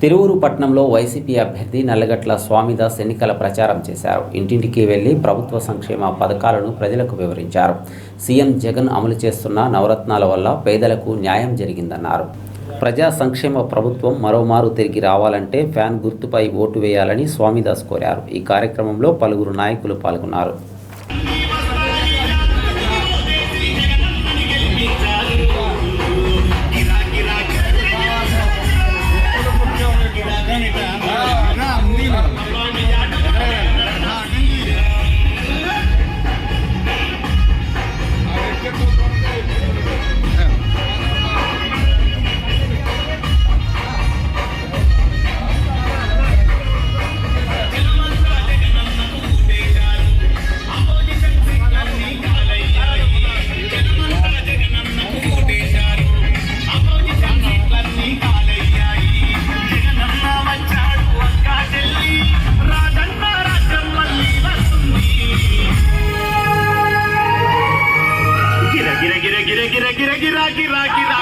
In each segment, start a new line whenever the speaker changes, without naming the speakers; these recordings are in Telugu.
తిరువురు పట్టణంలో వైసీపీ అభ్యర్థి నల్లగట్ల స్వామిదాస్ ఎన్నికల ప్రచారం చేశారు. ఇంటింటికి వెళ్ళి ప్రభుత్వ సంక్షేమ పథకాలను ప్రజలకు వివరించారు. సీఎం జగన్ అమలు చేస్తున్న నవరత్నాల వల్ల పేదలకు న్యాయం జరిగిందన్నారు. ప్రజా సంక్షేమ ప్రభుత్వం మరోమారు తిరిగి రావాలంటే ఫ్యాన్ గుర్తుపై ఓటు వేయాలని స్వామిదాస్ కోరారు. ఈ కార్యక్రమంలో పలువురు నాయకులు పాల్గొన్నారు.
గిర గిర గిరా గిరా గిరా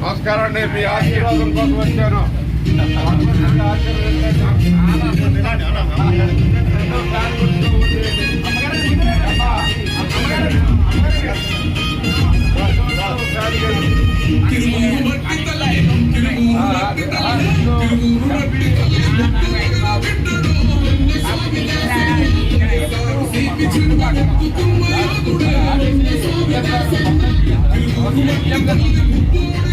నమస్కారం అండి మీ ఆశీర్వాదం కోసం వచ్చాను.
ఆశీర్వాదం Thank you.